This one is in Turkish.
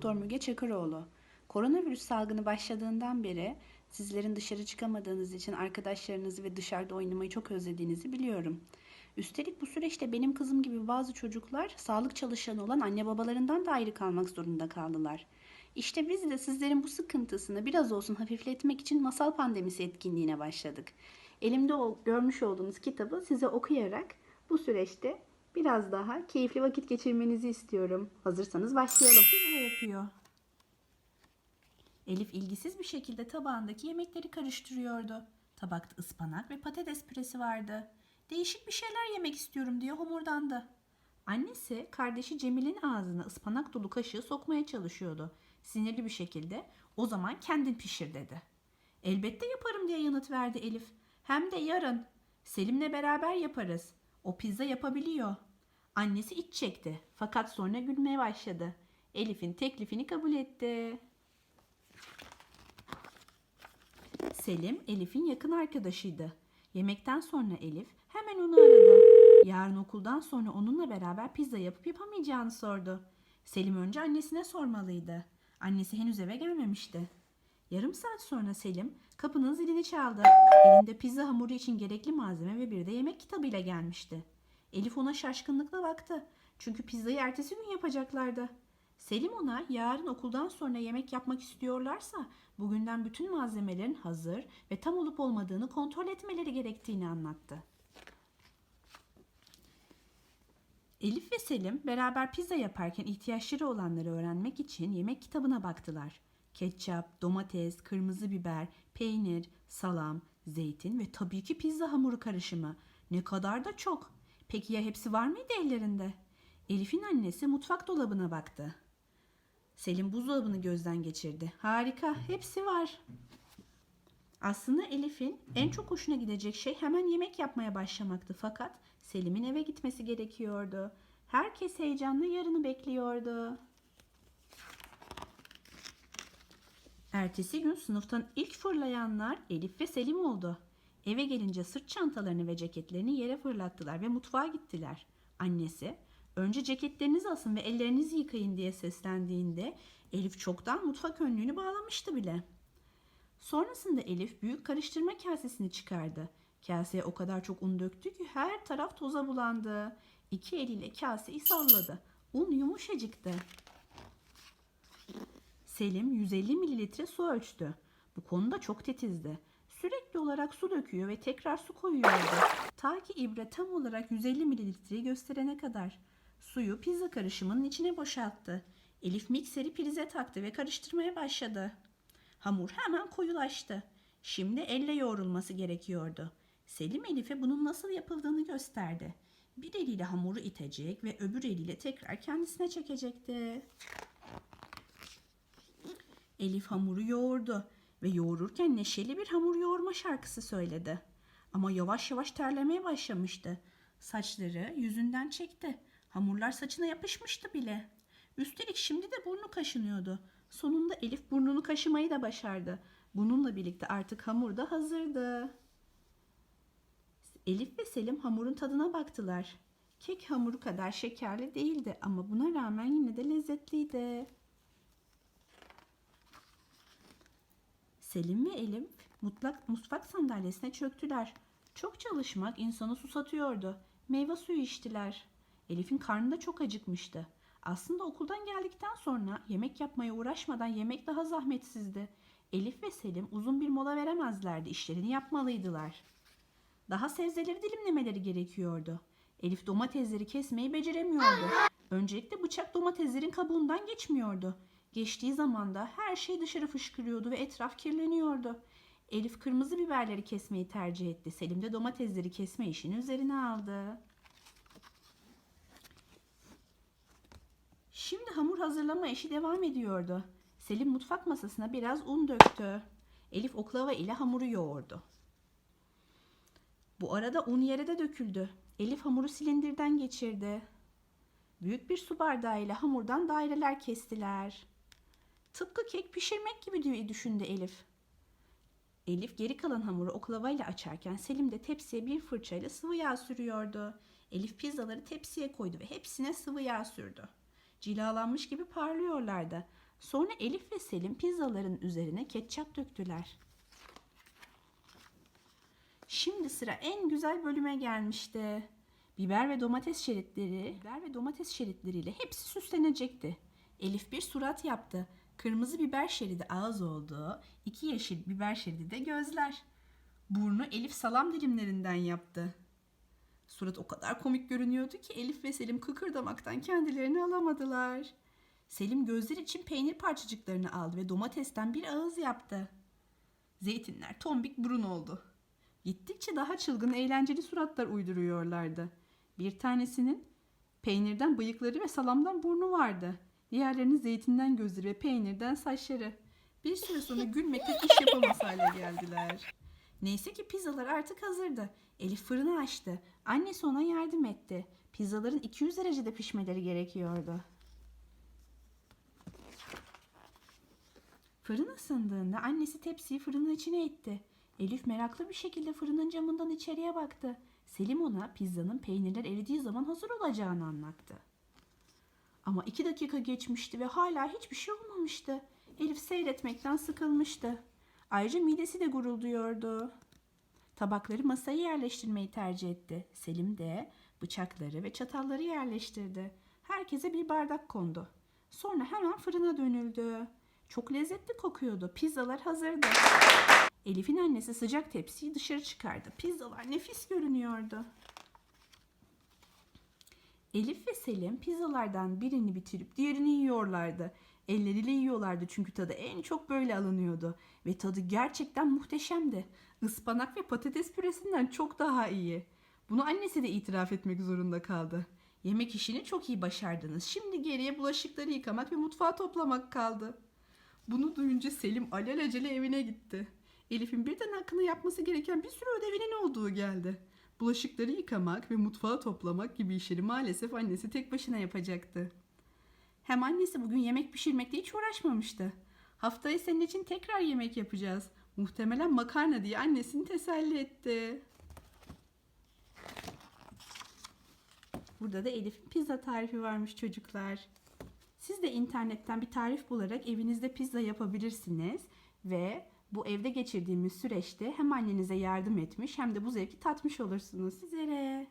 Doktor Müge Çakıroğlu. Koronavirüs salgını başladığından beri sizlerin dışarı çıkamadığınız için arkadaşlarınızı ve dışarıda oynamayı çok özlediğinizi biliyorum. Üstelik bu süreçte benim kızım gibi bazı çocuklar sağlık çalışanı olan anne babalarından da ayrı kalmak zorunda kaldılar. İşte biz de sizlerin bu sıkıntısını biraz olsun hafifletmek için masal pandemisi etkinliğine başladık. Elimde o görmüş olduğunuz kitabı size okuyarak bu süreçte biraz daha keyifli vakit geçirmenizi istiyorum. Hazırsanız başlayalım. Pizza yapıyor. Elif ilgisiz bir şekilde tabağındaki yemekleri karıştırıyordu. Tabakta ıspanak ve patates püresi vardı. Değişik bir şeyler yemek istiyorum diye homurdandı. Annesi kardeşi Cemil'in ağzına ıspanak dolu kaşığı sokmaya çalışıyordu. Sinirli bir şekilde o zaman kendin pişir dedi. Elbette yaparım diye yanıt verdi Elif. Hem de yarın. Selim'le beraber yaparız. O pizza yapabiliyor. Annesi iç çekti fakat sonra gülmeye başladı. Elif'in teklifini kabul etti. Selim Elif'in yakın arkadaşıydı. Yemekten sonra Elif hemen onu aradı. Yarın okuldan sonra onunla beraber pizza yapıp yapamayacağını sordu. Selim önce annesine sormalıydı. Annesi henüz eve gelmemişti. Yarım saat sonra Selim kapının zilini çaldı. Elinde pizza hamuru için gerekli malzeme ve bir de yemek kitabıyla gelmişti. Elif ona şaşkınlıkla baktı. Çünkü pizzayı ertesi gün yapacaklardı. Selim ona yarın okuldan sonra yemek yapmak istiyorlarsa bugünden bütün malzemelerin hazır ve tam olup olmadığını kontrol etmeleri gerektiğini anlattı. Elif ve Selim beraber pizza yaparken ihtiyaçları olanları öğrenmek için yemek kitabına baktılar. Ketçap, domates, kırmızı biber, peynir, salam, zeytin ve tabii ki pizza hamuru karışımı. Ne kadar da çok. Peki ya hepsi var mıydı ellerinde? Elif'in annesi mutfak dolabına baktı. Selim buzdolabını gözden geçirdi. Harika, hepsi var. Aslında Elif'in en çok hoşuna gidecek şey hemen yemek yapmaya başlamaktı fakat Selim'in eve gitmesi gerekiyordu. Herkes heyecanla yarını bekliyordu. Ertesi gün sınıftan ilk fırlayanlar Elif ve Selim oldu. Eve gelince sırt çantalarını ve ceketlerini yere fırlattılar ve mutfağa gittiler. Annesi, önce ceketlerinizi asın ve ellerinizi yıkayın diye seslendiğinde Elif çoktan mutfak önlüğünü bağlamıştı bile. Sonrasında Elif büyük karıştırma kasesini çıkardı. Kaseye o kadar çok un döktü ki her taraf toza bulandı. İki eliyle kaseyi salladı. Un yumuşacıktı. Selim 150 mililitre su ölçtü. Bu konuda çok titizdi. Sürekli olarak su döküyor ve tekrar su koyuyordu. Ta ki ibre tam olarak 150 mililitreyi gösterene kadar. Suyu pizza karışımının içine boşalttı. Elif mikseri prize taktı ve karıştırmaya başladı. Hamur hemen koyulaştı. Şimdi elle yoğrulması gerekiyordu. Selim Elif'e bunun nasıl yapıldığını gösterdi. Bir eliyle hamuru itecek ve öbür eliyle tekrar kendisine çekecekti. Elif hamuru yoğurdu ve yoğururken neşeli bir hamur yoğurma şarkısı söyledi. Ama yavaş yavaş terlemeye başlamıştı. Saçları yüzünden çekti. Hamurlar saçına yapışmıştı bile. Üstelik şimdi de burnu kaşınıyordu. Sonunda Elif burnunu kaşımayı da başardı. Bununla birlikte artık hamur da hazırdı. Elif ve Selim hamurun tadına baktılar. Kek hamuru kadar şekerli değildi ama buna rağmen yine de lezzetliydi. Selim ve Elif mutlak mutfak sandalyesine çöktüler. Çok çalışmak insanı susatıyordu. Meyve suyu içtiler. Elif'in karnı da çok acıkmıştı. Aslında okuldan geldikten sonra yemek yapmaya uğraşmadan yemek daha zahmetsizdi. Elif ve Selim uzun bir mola veremezlerdi. İşlerini yapmalıydılar. Daha sebzeleri dilimlemeleri gerekiyordu. Elif domatesleri kesmeyi beceremiyordu. Öncelikle bıçak domateslerin kabuğundan geçmiyordu. Geçtiği zaman da her şey dışarı fışkırıyordu ve etraf kirleniyordu. Elif kırmızı biberleri kesmeyi tercih etti. Selim de domatesleri kesme işini üzerine aldı. Şimdi hamur hazırlama işi devam ediyordu. Selim mutfak masasına biraz un döktü. Elif oklava ile hamuru yoğurdu. Bu arada un yere de döküldü. Elif hamuru silindirden geçirdi. Büyük bir su bardağıyla hamurdan daireler kestiler. Tıpkı kek pişirmek gibi diye düşündü Elif. Elif geri kalan hamuru oklavayla açarken Selim de tepsiye bir fırçayla sıvı yağ sürüyordu. Elif pizzaları tepsiye koydu ve hepsine sıvı yağ sürdü. Cilalanmış gibi parlıyorlardı. Sonra Elif ve Selim pizzaların üzerine ketçap döktüler. Şimdi sıra en güzel bölüme gelmişti. Biber ve domates şeritleri, biber ve domates şeritleriyle hepsi süslenecekti. Elif bir surat yaptı. Kırmızı biber şeridi ağız oldu. iki yeşil biber şeridi de gözler. Burnu Elif salam dilimlerinden yaptı. Surat o kadar komik görünüyordu ki Elif ve Selim kıkırdamaktan kendilerini alamadılar. Selim gözler için peynir parçacıklarını aldı ve domatesten bir ağız yaptı. Zeytinler tombik burun oldu. Gittikçe daha çılgın eğlenceli suratlar uyduruyorlardı. Bir tanesinin peynirden bıyıkları ve salamdan burnu vardı. Diğerlerinin zeytinden gözleri ve peynirden saçları. Bir süre sonra gülmekten iş yapamaz hale geldiler. Neyse ki pizzalar artık hazırdı. Elif fırını açtı. Annesi ona yardım etti. Pizzaların 200 derecede pişmeleri gerekiyordu. Fırın ısındığında annesi tepsiyi fırının içine itti. Elif meraklı bir şekilde fırının camından içeriye baktı. Selim ona pizzanın peynirler eridiği zaman hazır olacağını anlattı. Ama iki dakika geçmişti ve hala hiçbir şey olmamıştı. Elif seyretmekten sıkılmıştı. Ayrıca midesi de gurulduyordu. Tabakları masaya yerleştirmeyi tercih etti. Selim de bıçakları ve çatalları yerleştirdi. Herkese bir bardak kondu. Sonra hemen fırına dönüldü. Çok lezzetli kokuyordu. Pizzalar hazırdı. Elif'in annesi sıcak tepsiyi dışarı çıkardı. Pizzalar nefis görünüyordu. Elif ve Selim pizzalardan birini bitirip diğerini yiyorlardı. Elleriyle yiyorlardı çünkü tadı en çok böyle alınıyordu. Ve tadı gerçekten muhteşemdi. Ispanak ve patates püresinden çok daha iyi. Bunu annesi de itiraf etmek zorunda kaldı. Yemek işini çok iyi başardınız. Şimdi geriye bulaşıkları yıkamak ve mutfağı toplamak kaldı. Bunu duyunca Selim alelacele evine gitti. Elif'in birden hakkında yapması gereken bir sürü ödevinin olduğu geldi. Bulaşıkları yıkamak ve mutfağı toplamak gibi işleri maalesef annesi tek başına yapacaktı. Hem annesi bugün yemek pişirmekle hiç uğraşmamıştı. Haftaya senin için tekrar yemek yapacağız. Muhtemelen makarna diye annesini teselli etti. Burada da Elif'in pizza tarifi varmış çocuklar. Siz de internetten bir tarif bularak evinizde pizza yapabilirsiniz ve bu evde geçirdiğimiz süreçte hem annenize yardım etmiş hem de bu zevki tatmış olursunuz. Sizlere.